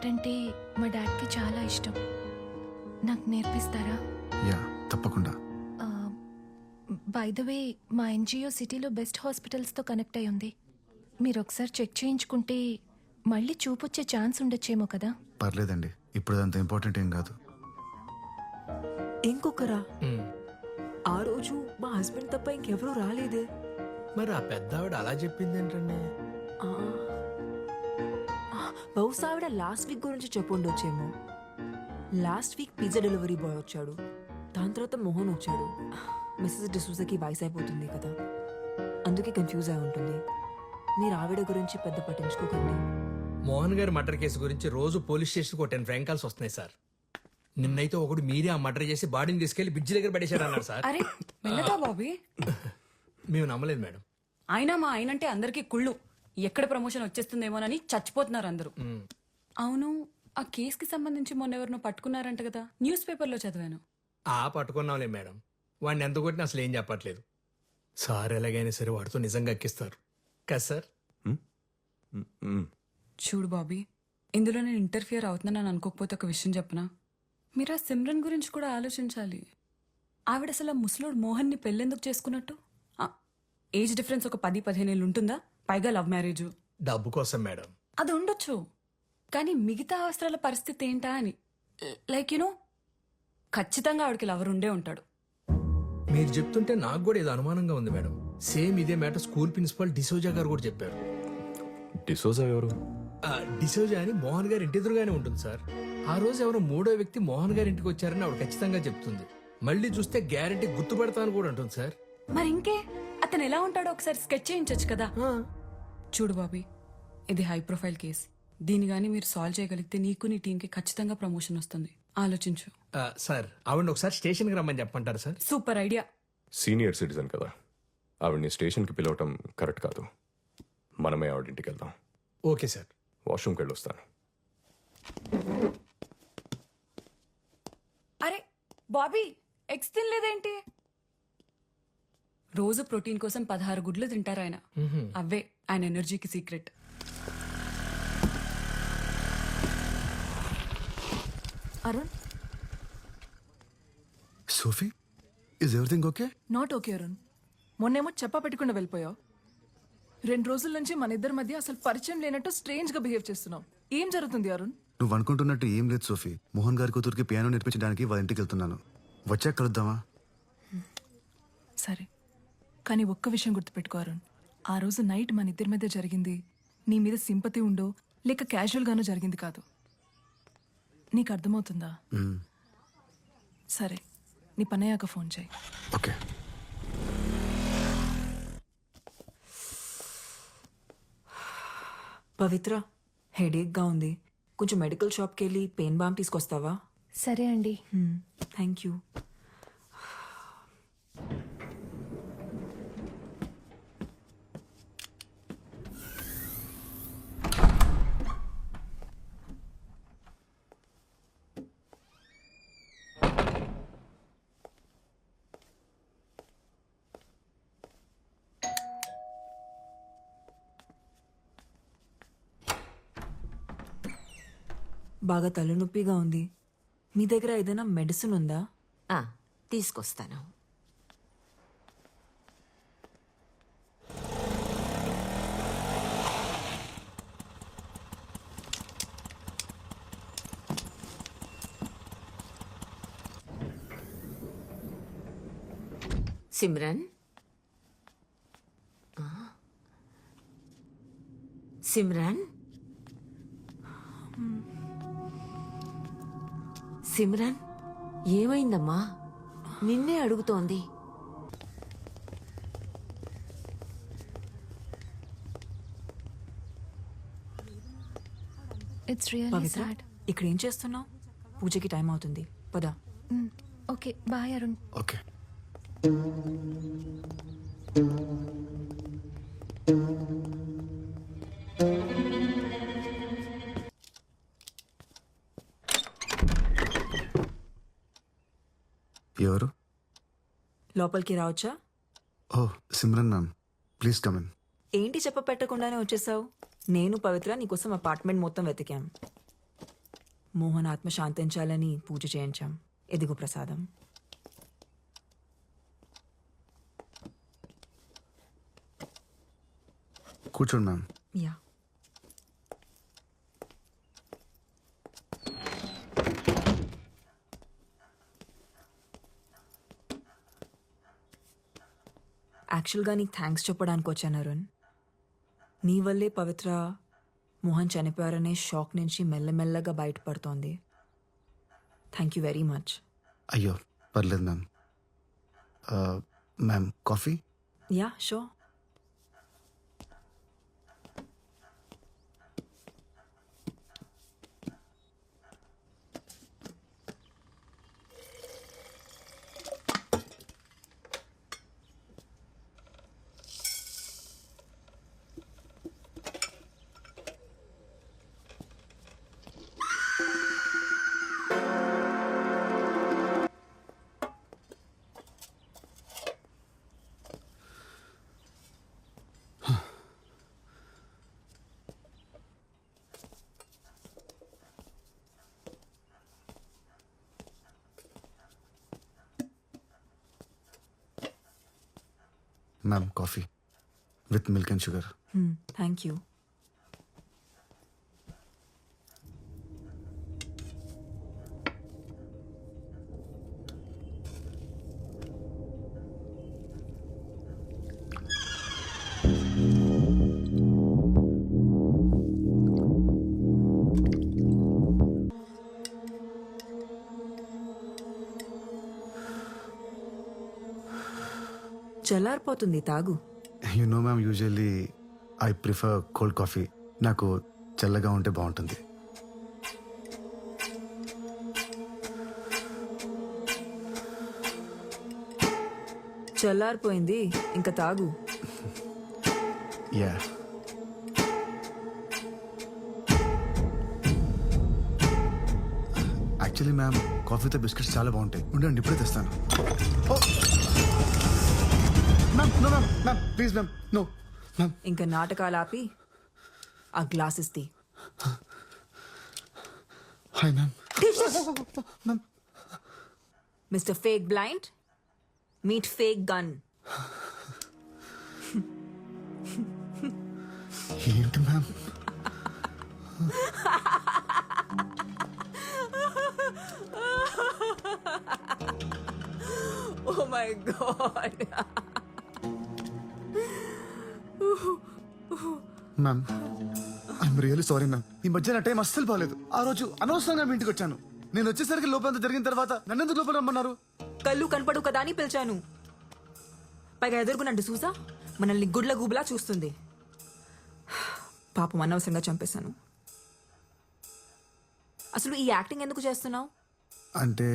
Art అంటే మా డాడ్కి చాలా ఇష్టం నాకు నేర్పిస్తారా యా తప్పకుండా బై ద వే మా ఎన్జిఓ సిటీలో బెస్ట్ హాస్పిటల్స్తో కనెక్ట్ అయి ఉంది మీరు ఒకసారి చెక్ చేయించుకుంటే మళ్ళీ చూపొచ్చే ఛాన్స్ ఉండొచ్చేమో కదా పర్లేదండి ఇప్పుడు అంత ఇంపార్టెంట్ ఏం కాదు ఇంకొకరా ఆ రోజు మా హస్బెండ్ తప్ప ఇంకెవరూ రాలేదే మరి ఆ పెద్ద ఆవిడ అలా చెప్పింది ఏంటండి బహుశా ఆవిడ లాస్ట్ వీక్ గురించి చెప్పుండొచ్చేమో last week pizza delivery boy వచ్చాడు దాని తర్వాత మోహన్ వచ్చాడు మిస్సెస్ డిసూజాకి వాయిస్ అయిపోతుంది కదా అందుకే కన్ఫ్యూజ్ అయి ఉంటుంది మీరు ఆవిడ గురించి పెద్ద పట్టించుకోకండి మోహన్ గారి మర్డర్ కేసు గురించి రోజు పోలీస్ స్టేషన్కి ఒక టెన్ ఫ్రాంక్ కాల్స్ వస్తున్నాయి సార్ నిన్నైతే ఒకడు మీరే ఆ మర్డర్ చేసి బాడీని తీసుకెళ్లి బ్రిడ్జ్ దగ్గర పడేశాడు అన్నారు సార్ అరే మెల్లగా బాబీ మేము నమ్మలేదు మేడం ఆయన మా ఆయనంటే అందరికీ కుళ్ళు ఎక్కడ ప్రమోషన్ వచ్చేస్తుందేమోనని చచ్చిపోతున్నారు అందరూ అవును ఆ కేసుకి సంబంధించి మొన్న ఎవరినో పట్టుకున్నారంట కదా న్యూస్ పేపర్ లో చదివాను ఆ పట్టుకున్నాంలే మేడం వాడిని ఎంత కొట్టినా అసలు ఏం చెప్పట్లేదు సార్ ఎలాగైనా సరే వాడితో నిజంగా ఎక్కిస్తారు కదా సార్ చూడు బాబీ ఇందులో నేను ఇంటర్ఫియర్ అవుతున్నానని అనుకోకపోతే ఒక విషయం చెప్పనా మీరు ఆ సిమ్రన్ గురించి కూడా ఆలోచించాలి ఆవిడ అసలు ఆ ముసలోడు మోహన్ని పెళ్ళెందుకు చేసుకున్నట్టు ఏజ్ డిఫరెన్స్ ఒక పది పదిహేను ఏళ్ళు ఉంటుందా పైగా లవ్ మ్యారేజ్ డబ్బు కోసం మేడం అది ఉండొచ్చు కానీ మిగతా అవసరాల పరిస్థితి ఏంటా అని లైక్ యునో ఖచ్చితంగా ఆవిడకి లవర్ ఉండే ఉంటాడు మీరు చెప్తుంటే నాకు కూడా ఇది అనుమానంగా ఉంది మేడం సేమ్ ఇదే మ్యాటర్ స్కూల్ ప్రిన్సిపల్ డిసోజా గారు కూడా చెప్పారు డిసోజా ఎవరు డిసోజా అని మోహన్ గారి ఇంటి ఎదురుగానే ఉంటుంది సార్ ఆ రోజు ఎవరో మూడో వ్యక్తి మోహన్ గారి ఇంటికి వచ్చారని ఆవిడ ఖచ్చితంగా చెప్తుంది మళ్ళీ చూస్తే గ్యారంటీ అని కూడా అంటుంది సార్ మరి ఇంకే అతను ఎలా ఉంటాడో ఒకసారి స్కెచ్ చేయించొచ్చు కదా చూడు బాబీ ఇది హై ప్రొఫైల్ కేసు దీని గాని మీరు సాల్వ్ చేయగలిగితే నీకు నీ టీంకి ఖచ్చితంగా ప్రమోషన్ వస్తుంది ఆలోచించు సార్ ఆవిడ ఒకసారి స్టేషన్కి రమ్మని చెప్పంటారు sir super idea senior citizen కదా స్టేషన్ స్టేషన్కి పిలవటం కరెక్ట్ కాదు మనమే ఆవిడ ఇంటికి వెళ్దాం ఓకే సార్ వాష్రూమ్కి వెళ్ళొస్తాను అరే బాబీ ఎక్స్ తినలేదేంటి రోజు ప్రోటీన్ కోసం పదహారు గుడ్లు తింటారు ఆయన అవే ఆయన ఎనర్జీకి secret Arun Sophie is everything okay not okay Arun మొన్నేమో చెప్ప పెట్టకుండా వెళ్ళిపోయావు రెండు రోజుల నుంచి మన ఇద్దరి మధ్య అసలు పరిచయం లేనట్టు స్ట్రేంజ్ గా బిహేవ్ చేస్తున్నావు ఏం జరుగుతుంది అరుణ్ నువ్వు అనుకుంటున్నట్టు ఏం లేదు సోఫీ మోహన్ గారి కూతురికి పియానో నేర్పించడానికి వాళ్ళ ఇంటికి వెళ్తున్నాను వచ్చాక కలుద్దామా సరే కానీ ఒక్క విషయం గుర్తుపెట్టుకో అరుణ్ ఆ రోజు నైట్ మన ఇద్దరి మీద జరిగింది నీ మీద సింపతి ఉండో లేక క్యాజువల్గానో జరిగింది కాదు నీకు అర్థమవుతుందా సరే నీ పని అయ్యాక ఫోన్ చేయి ఓకే పవిత్ర హెడేక్గా ఉంది కొంచెం మెడికల్ షాప్కి వెళ్ళి పెయిన్ బామ్ తీసుకొస్తావా సరే అండి థ్యాంక్ యూ బాగా తలనొప్పిగా ఉంది మీ దగ్గర ఏదైనా మెడిసిన్ ఉందా తీసుకొస్తాను సిమ్రన్ సిమ్రన్ సిమ్రాన్ ఏమైందమ్మా నిన్నే అడుగుతోంది ఇట్స్ ఇక్కడ ఏం చేస్తున్నావు పూజకి టైం అవుతుంది పద okay bye Arun okay thank you ఎవరు లోపలికి రావచ్చా ఓ Simran ma'am please come in ఏంటి పెట్టకుండానే వచ్చేసావు నేను పవిత్ర నీకోసం అపార్ట్మెంట్ మొత్తం వెతికాం మోహన్ ఆత్మ శాంతించాలని పూజ చేయించాం ఎదిగు ప్రసాదం కూర్చోండి మ్యామ్ యా యాక్చువల్గా నీకు థ్యాంక్స్ చెప్పడానికి వచ్చాను అరుణ్ నీ వల్లే పవిత్ర మోహన్ చనిపోయారనే షాక్ నుంచి మెల్లమెల్లగా బయటపడుతోంది థ్యాంక్ యూ వెరీ మచ్ అయ్యో పర్లేదు మ్యామ్ మ్యామ్ కాఫీ యా షో Ma'am, coffee with milk and sugar. Hmm, thank you. చల్లారిపోతుంది తాగు you know ma'am usually I prefer cold coffee నాకు చల్లగా ఉంటే బాగుంటుంది చల్లారిపోయింది ఇంకా తాగు యా యాక్చువల్లీ మ్యామ్ కాఫీతో బిస్కెట్స్ చాలా బాగుంటాయి ఉండండి ఇప్పుడే తెస్తాను oh! ma'am, no, ma'am, please, ma'am, no, ma'am. In Karnataka, Lapi, our glasses thi. Hi, ma'am. Oh, oh, ma'am. Mr. Fake Blind, meet Fake Gun. Heat, ma'am. oh my god. Ma'am I'm really sorry ma'am ఈ మధ్య నా time అస్సలు బాగాలేదు ఆ రోజు అనవసరంగా మీ ఇంటికి వచ్చాను నేను వచ్చేసరికి లోపల జరిగిన తర్వాత నన్నెందుకు లోపల రమ్మన్నారు కళ్ళు కనపడు కదా అని పిలిచాను పైగా ఎదుర్కొనండి చూసా మనల్ని గుడ్ల గుబులా చూస్తుంది పాపం అనవసరంగా చంపేశాను అసలు ఈ యాక్టింగ్ ఎందుకు చేస్తున్నావు అంటే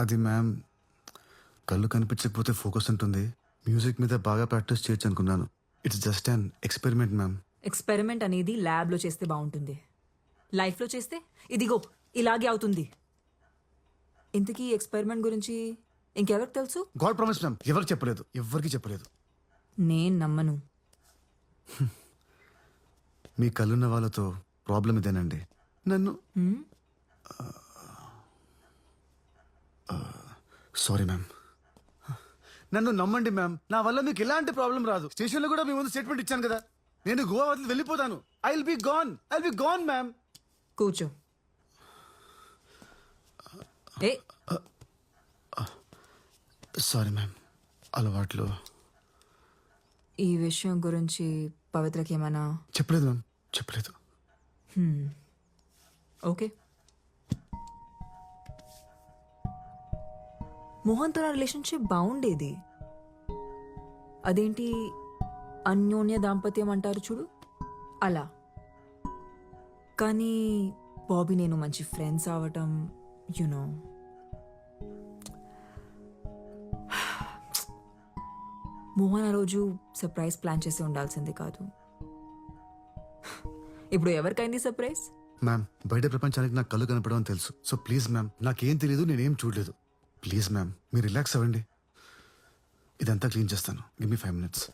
అది మ్యామ్ కళ్ళు కనిపించకపోతే ఫోకస్ ఉంటుంది మ్యూజిక్ మీద బాగా ప్రాక్టీస్ చేయొచ్చు అనుకున్నాను it's just an experiment ma'am experiment అనేది ల్యాబ్లో చేస్తే బాగుంటుంది లైఫ్లో చేస్తే ఇదిగో ఇలాగే అవుతుంది ఇంతకీ ఎక్స్పెరిమెంట్ గురించి ఇంకెవరికి తెలుసు గాడ్ ప్రామిస్ మ్యామ్ ఎవరికి చెప్పలేదు ఎవరికి చెప్పలేదు నేను నమ్మను మీ కళ్ళున్న వాళ్ళతో ప్రాబ్లం ఇదేనండి నన్ను సారీ మ్యామ్ నన్ను నమ్మండి మ్యామ్ నా వల్ల మీకు ఎలాంటి ప్రాబ్లం రాదు స్టేషన్ లో కూడా మీ ముందు స్టేట్మెంట్ ఇచ్చాను కదా నేను గోవా వదిలి వెళ్ళిపోతాను I will be gone I be gone ma'am కూర్చో సారీ మ్యామ్ అలవాట్లు ఈ విషయం గురించి పవిత్రకి ఏమైనా చెప్పలేదు మ్యామ్ చెప్పలేదు ఓకే hmm. మోహన్తో నా రిలేషన్షిప్ బాగుండేది అదేంటి అన్యోన్య దాంపత్యం అంటారు చూడు అలా కానీ బాబీ నేను మంచి ఫ్రెండ్స్ అవటం యునో మోహన్ ఆ రోజు సర్ప్రైజ్ ప్లాన్ చేసి ఉండాల్సింది కాదు ఇప్పుడు ఎవరికైంది సర్ప్రైజ్ మ్యామ్ బయట ప్రపంచానికి నాకు కళ్ళు కనపడమని తెలుసు సో ప్లీజ్ మ్యామ్ నాకేం తెలియదు నేనేం చూడలేదు ప్లీజ్ మ్యామ్ మీరు రిలాక్స్ అవ్వండి ఇదంతా క్లీన్ చేస్తాను గివ్ మీ ఫైవ్ మినిట్స్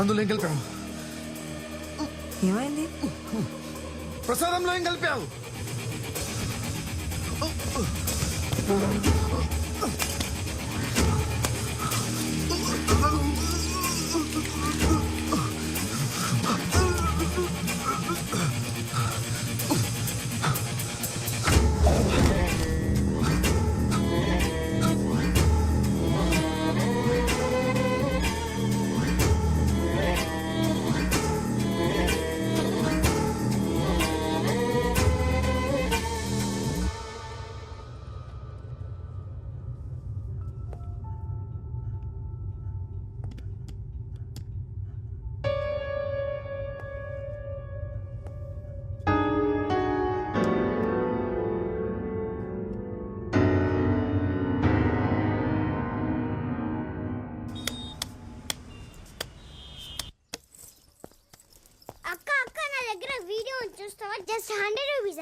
అందులో ఏం కలిపాము ఏమైంది ప్రసాదంలో ఏం కలిపావు Thank you. చూస్తావా జస్ట్ హండ్రెడ్ రూపీస్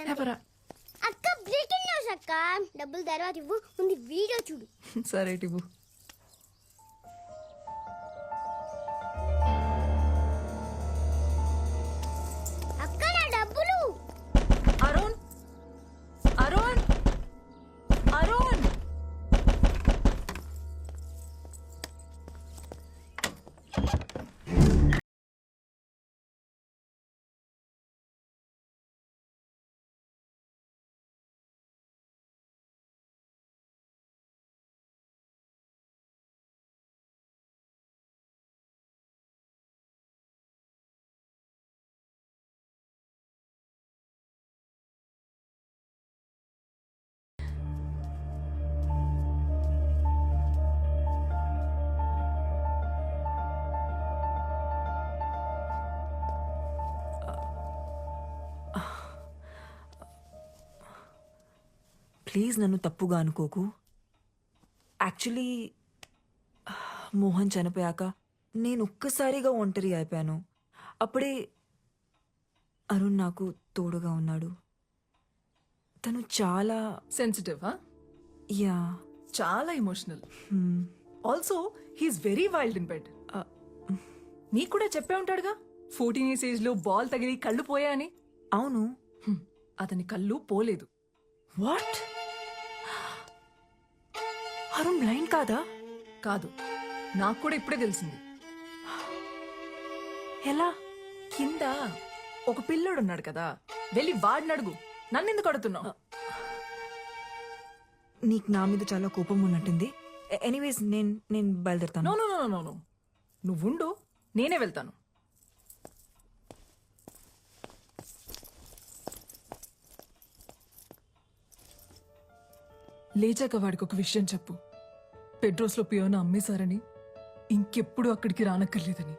అక్క బ్రేకింగ్ న్యూస్ అక్క డబ్బులు తర్వాత ఇవ్వు ముందు వీడియో చూడు సరే టిబు ప్లీజ్ నన్ను తప్పుగా అనుకోకు యాక్చువల్లీ మోహన్ చనిపోయాక నేను ఒక్కసారిగా ఒంటరి అయిపోయాను అప్పుడే అరుణ్ నాకు తోడుగా ఉన్నాడు తను చాలా సెన్సిటివ్ యా చాలా emotional also he's very wild in bed నీకు కూడా చెప్పే ఉంటాడుగా ఫోర్టీన్ ఇయర్స్ ఏజ్ లో బాల్ తగిలి కళ్ళు పోయా అని అవును అతని కళ్ళు పోలేదు వాట్ అరుణ్ బ్లైండ్ కాదా కాదు నాకు కూడా ఇప్పుడే తెలిసింది ఎలా కింద ఒక పిల్లోడు ఉన్నాడు కదా వెళ్ళి వాడిని అడుగు నన్ను ఎందుకు అడుగుతున్నావు నీకు నా మీద చాలా కోపం ఉన్నట్టుంది ఎనీవేస్ నేను నేను బయలుదేరుతాను నో నో నువ్వుండు నేనే వెళ్తాను లేచాక వాడికి ఒక విషయం చెప్పు బెడ్రోస్లో పియోన అమ్మేశారని ఇంకెప్పుడు అక్కడికి రానక్కర్లేదని